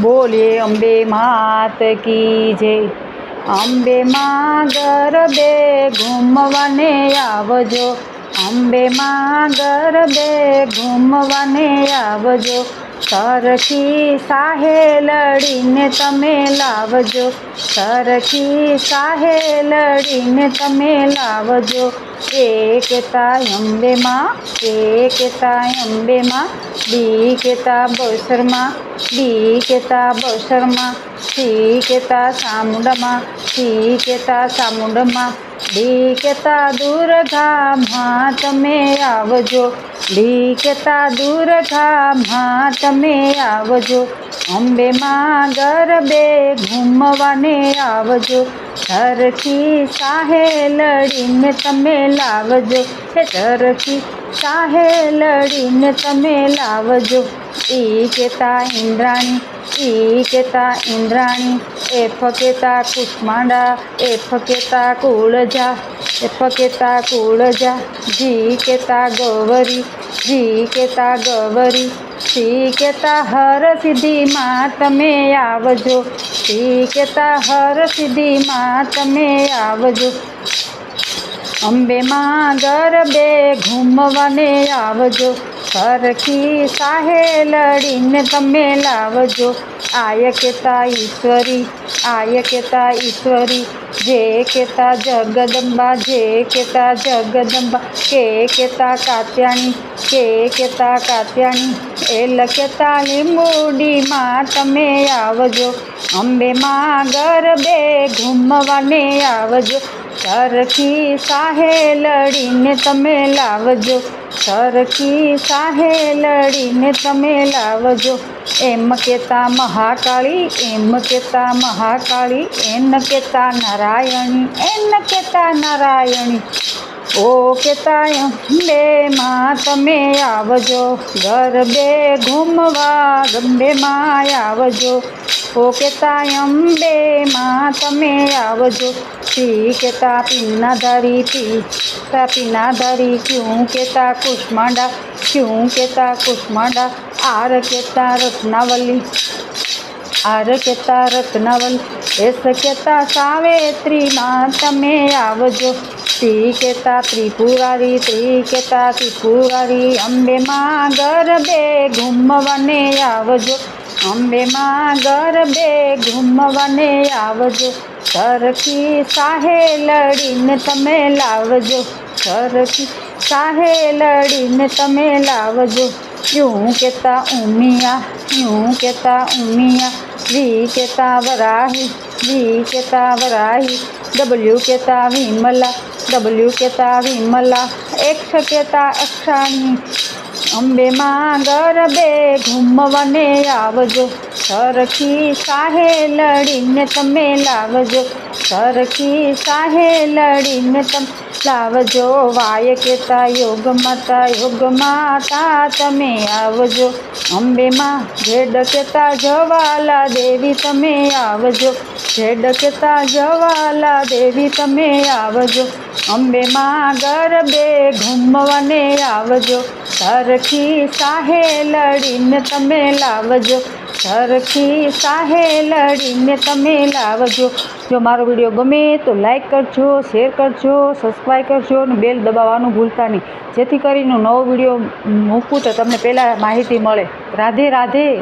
બોલીએ અંબે માત કી જય. અંબે માં ગરબે ઘૂમવાને આવજો. અંબે માં ગરબે ઘૂમવાને આવજો. સરખી સાહે લડીને તમે લાવજો. સરખી સાહે લડીને તમે લાવજો. એકતા અંબેમાં એકતા અંબેમાં બી કેતા બસરમાં બી કેતા બસરમાં સી કેતા સામુંડમાં સી કેતા સામુંડમાં ડી કેતા દુર્ગામાં તમે આવજો. ડી કેતા દુર્ગામાં તમે આવજો. અંબેમાં ગરબે ઘૂમવાને આવજો. સરખી સાહે લડીને તમે લાવજો. હે સરખી સાહે લડીને તમે લાવજો. ઈ કેતા ઇન્દ્રાણી ઈ કેતા ઇન્દ્રાણી એફ કેતા કુષ્માંડા એફ કેતા કુળજા એફ કેતા કુળજા જીકેતા ગૌરી જીકેતા ગૌરી સી કેતા હર સિદ્ધિમાં તમે આવજો, સી કેતા હર સિદ્ધિમાં તમે આવજો. અંબેમાં ગરબે ઘૂમવાને આવજો સરખી સાહે લડીને તમે લાવજો. આય કેતા ઈશ્વરી, આય કેતા ઈશ્વરી. જે કેતા જગદંબા, જે કેતા જગદંબા. કે કેતા કાત્યાણી કે કેતા કાત્યાણી એલ કેતા લીંબુડીમાં તમે આવજો. અંબેમાં ગરબે ઘૂમવાને આવજો. સરખી સાહે લડીને તમે લાવજો, સરખી સાહે લડીને તમે લાવજો. એમ કહેતા મહાકાળી, એમ કહેતા મહાકાળી એન કહેતા નારાયણી એન કહેતા નારાયણી. ઓ કહેતા અંબે માં તમે આવજો. ગરબે ઘૂમવા ગંબે માં આવજો. ઓ કહેતા અંબે માં તમે આવજો. પી કેતા પીના ધરી પી, તા પીના ધરી ક્યું કેતા કુષ્માંડા, ક્યું કેતા કુષ્માંડા, આર કેતા રત્નાવલી આર કેતા એ એસ કેતા સાવેત્રીમાં તમે આવજો. ત્રી કેતા ત્રિપુરારી, ત્રી કેતા ત્રિપુરારી અંબેમાં ગરબે ઘૂમવાને આવજો. અંબેમાં ગરબે ઘૂમવાને આવજો. સરખી સાહે લડીને તમે લાવજો. સરખી સાહે લડીને તમે લાવજો. યું કેતા ઉમિયા, યું કેતા ઉમિયા વી કેતા વરાહી વી કેતા વરાહી ડબલ્યુ કેતા વિમલા ડબલ્યુ કેતા વિમલા એક્ષ કેતા અક્ષાણી અંબેમાં ગરબે ઘૂમવાને આવજો સરખી સાહે લડીને તમે લાવજો, સરખી સાહે લડીને તમે, લાવજો. વાય કેતા યોગ માતા યોગ માતા તમે આવજો. અંબેમાં જેડ કેતા જવાલા દેવી તમે આવજો. જેડ કેતા જવાલા દેવી તમે આવજો. અંબેમાં ગરબે ઘૂમવાને આવજો. સરખી સાહે લડીને તમે લાવજો. સરખી સાહે લડીને તમે લાવજો. જો મારો વીડિયો ગમે તો લાઈક કરજો શેર કરજો સબસ્ક્રાઈબ કરજો અને બેલ દબાવવાનું ભૂલતા નહીં. જેથી કરીને નવો વીડિયો મૂકું તો તમને પહેલાં માહિતી મળે. રાધે રાધે.